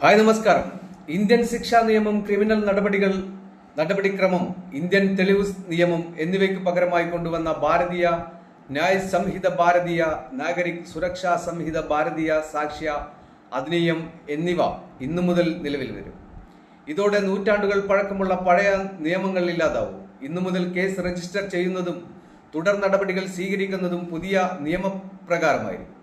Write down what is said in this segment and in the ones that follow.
Hi നമസ്കാരം. Indian ശിക്ഷാ നിയമം ക്രിമിനൽ നടപടികൾ നടപടിക്രമം ഇന്ത്യൻ തെളിവ് നിയമം എന്നിവയ്ക്ക് പകരമായി കൊണ്ടുവന്ന ഭാരതീയ ന്യായ സംഹിത ഭാരതീയ നാഗരിക് സുരക്ഷാ സംഹിത ഭാരതീയ സാക്ഷ്യ അധിനിയം എന്നിവ ഇന്നു മുതൽ നിലവിൽ വരും. ഇതോടെ നൂറ്റാണ്ടുകൾ പഴക്കമുള്ള പഴയ നിയമങ്ങൾ ഇല്ലാതാവും. ഇന്നു മുതൽ കേസ് രജിസ്റ്റർ ചെയ്യുന്നതും തുടർ നടപടികൾ സ്വീകരിക്കുന്നതും പുതിയ നിയമപ്രകാരമായിരിക്കും.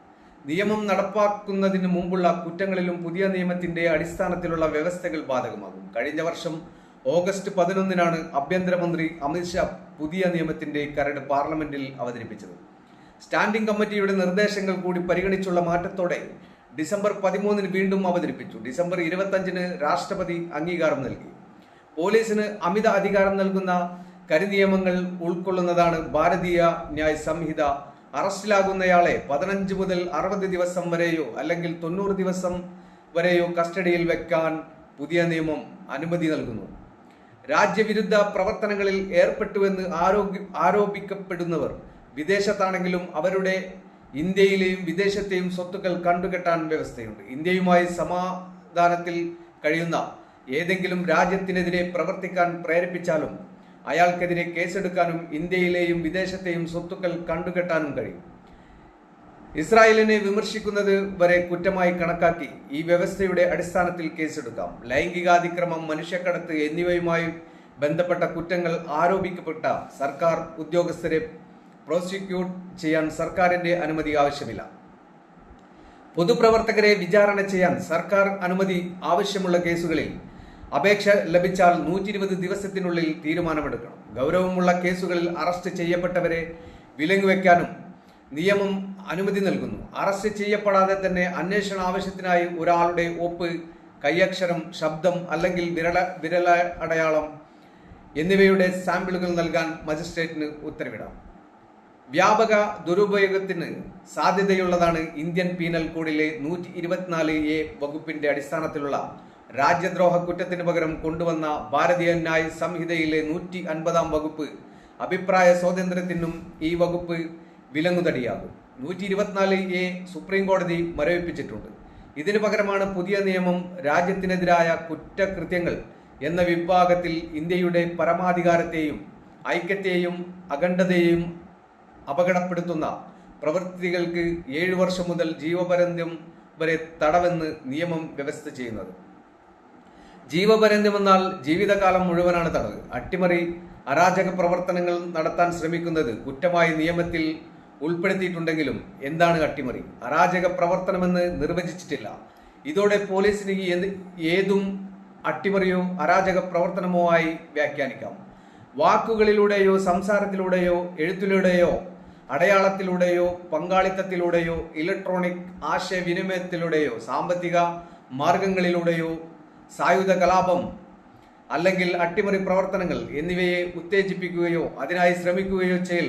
നിയമം നടപ്പാക്കുന്നതിന് മുമ്പുള്ള കുറ്റങ്ങളിലും പുതിയ നിയമത്തിന്റെ അടിസ്ഥാനത്തിലുള്ള വ്യവസ്ഥകൾ ബാധകമാകും. കഴിഞ്ഞ വർഷം ഓഗസ്റ്റ് പതിനൊന്നിനാണ് ആഭ്യന്തരമന്ത്രി അമിത്ഷാ പുതിയ നിയമത്തിന്റെ കരട് പാർലമെന്റിൽ അവതരിപ്പിച്ചത്. സ്റ്റാൻഡിംഗ് കമ്മിറ്റിയുടെ നിർദ്ദേശങ്ങൾ കൂടി പരിഗണിച്ചുള്ള മാറ്റത്തോടെ ഡിസംബർ പതിമൂന്നിന് വീണ്ടും അവതരിപ്പിച്ചു. ഡിസംബർ ഇരുപത്തഞ്ചിന് രാഷ്ട്രപതി അംഗീകാരം നൽകി. പോലീസിന് അമിത അധികാരം നൽകുന്ന കരിനിയമങ്ങൾ ഉൾക്കൊള്ളുന്നതാണ് ഭാരതീയ ന്യായ സംഹിത അറസ്റ്റിലാകുന്നയാളെ പതിനഞ്ച് മുതൽ അറുപത് ദിവസം വരെയോ അല്ലെങ്കിൽ തൊണ്ണൂറ് ദിവസം വരെയോ കസ്റ്റഡിയിൽ വെക്കാൻ പുതിയ നിയമം അനുമതി നൽകുന്നു. രാജ്യവിരുദ്ധ പ്രവർത്തനങ്ങളിൽ ഏർപ്പെട്ടുവെന്ന് ആരോഗ്യ ആരോപിക്കപ്പെടുന്നവർ വിദേശത്താണെങ്കിലും അവരുടെ ഇന്ത്യയിലെയും വിദേശത്തെയും സ്വത്തുക്കൾ കണ്ടുകെട്ടാൻ വ്യവസ്ഥയുണ്ട്. ഇന്ത്യയുമായി സമാധാനത്തിൽ കഴിയുന്ന ഏതെങ്കിലും രാജ്യത്തിനെതിരെ പ്രവർത്തിക്കാൻ പ്രേരിപ്പിച്ചാലും അയാൾക്കെതിരെ കേസെടുക്കാനും ഇന്ത്യയിലെയും വിദേശത്തെയും സ്വത്തുക്കൾ കണ്ടുകെട്ടാനും കഴിയും. ഇസ്രായേലിനെ വിമർശിക്കുന്നത് വരെ കുറ്റമായി കണക്കാക്കി ഈ വ്യവസ്ഥയുടെ അടിസ്ഥാനത്തിൽ കേസെടുക്കാം. ലൈംഗികാതിക്രമം മനുഷ്യക്കടത്ത് എന്നിവയുമായി ബന്ധപ്പെട്ട കുറ്റങ്ങൾ ആരോപിക്കപ്പെട്ട സർക്കാർ ഉദ്യോഗസ്ഥരെ പ്രോസിക്യൂട്ട് ചെയ്യാൻ സർക്കാരിന്റെ അനുമതി ആവശ്യമില്ല. പൊതുപ്രവർത്തകരെ വിചാരണ ചെയ്യാൻ സർക്കാർ അനുമതി ആവശ്യമുള്ള കേസുകളിൽ അപേക്ഷ ലഭിച്ചാൽ നൂറ്റി ഇരുപത് ദിവസത്തിനുള്ളിൽ തീരുമാനമെടുക്കണം. ഗൗരവമുള്ള കേസുകളിൽ അറസ്റ്റ് ചെയ്യപ്പെട്ടവരെ വിലങ്ങുവെക്കാനും നിയമം അനുമതി നൽകുന്നു. അറസ്റ്റ് ചെയ്യപ്പെടാതെ തന്നെ അന്വേഷണ ആവശ്യത്തിനായി ഒരാളുടെ ഒപ്പ് കൈയക്ഷരം ശബ്ദം അല്ലെങ്കിൽ വിരള വിരല അടയാളം എന്നിവയുടെ സാമ്പിളുകൾ നൽകാൻ മജിസ്ട്രേറ്റിന് ഉത്തരവിടാം. വ്യാപക ദുരുപയോഗത്തിന് സാധ്യതയുള്ളതാണ് ഇന്ത്യൻ പീനൽ കോഡിലെ നൂറ്റി ഇരുപത്തിനാല് എ വകുപ്പിന്റെ അടിസ്ഥാനത്തിലുള്ള രാജ്യദ്രോഹ കുറ്റത്തിന് പകരം കൊണ്ടുവന്ന ഭാരതീയ ന്യായ സംഹിതയിലെ നൂറ്റി അൻപതാം വകുപ്പ് അഭിപ്രായ സ്വാതന്ത്ര്യത്തിനും ഈ വകുപ്പ് വിലങ്ങുതടിയാകും. നൂറ്റി ഇരുപത്തിനാല് എ സുപ്രീം കോടതി മരവിപ്പിച്ചിട്ടുണ്ട്. ഇതിനു പകരമാണ് പുതിയ നിയമം രാജ്യത്തിനെതിരായ കുറ്റകൃത്യങ്ങൾ എന്ന വിഭാഗത്തിൽ ഇന്ത്യയുടെ പരമാധികാരത്തെയും ഐക്യത്തെയും അഖണ്ഡതയെയും അപകടപ്പെടുത്തുന്ന പ്രവൃത്തികൾക്ക് ഏഴു വർഷം മുതൽ ജീവപര്യന്തം വരെ തടവെന്ന് നിയമം വ്യവസ്ഥ ചെയ്യുന്നത്. ജീവപര്യന്തമെന്നാൽ ജീവിതകാലം മുഴുവനാണ് തടവ്. അട്ടിമറി അരാജക പ്രവർത്തനങ്ങൾ നടത്താൻ ശ്രമിക്കുന്നത് കുറ്റമായി നിയമത്തിൽ ഉൾപ്പെടുത്തിയിട്ടുണ്ടെങ്കിലും എന്താണ് അട്ടിമറി? അരാജക പ്രവർത്തനമെന്ന് നിർവചിച്ചിട്ടില്ല. ഇതോടെ പോലീസിന് ഏതും അട്ടിമറിയോ അരാജക പ്രവർത്തനമോ ആയി വ്യാഖ്യാനിക്കാം. വാക്കുകളിലൂടെയോ സംസാരത്തിലൂടെയോ എഴുത്തിലൂടെയോ അടയാളത്തിലൂടെയോ പങ്കാളിത്തത്തിലൂടെയോ ഇലക്ട്രോണിക് ആശയവിനിമയത്തിലൂടെയോ സാമ്പത്തിക മാർഗങ്ങളിലൂടെയോ സായുധ കലാപം അല്ലെങ്കിൽ അട്ടിമറി പ്രവർത്തനങ്ങൾ എന്നിവയെ ഉത്തേജിപ്പിക്കുകയോ അതിനായി ശ്രമിക്കുകയോ ചെയ്യൽ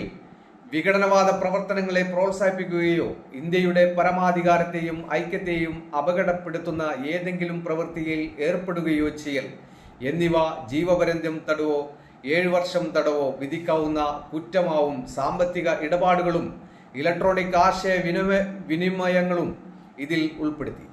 വിഘടനവാദ പ്രവർത്തനങ്ങളെ പ്രോത്സാഹിപ്പിക്കുകയോ ഇന്ത്യയുടെ പരമാധികാരത്തെയും ഐക്യത്തെയും അപകടപ്പെടുത്തുന്ന ഏതെങ്കിലും പ്രവൃത്തിയിൽ ഏർപ്പെടുകയോ ചെയ്യൽ എന്നിവ ജീവപര്യന്തം തടവോ ഏഴു വർഷം തടവോ വിധിക്കാവുന്ന കുറ്റമാവും സാമ്പത്തിക ഇടപാടുകളും ഇലക്ട്രോണിക് ആശയ വിനിമയ വിനിമയങ്ങളും ഇതിൽ ഉൾപ്പെടുത്തി.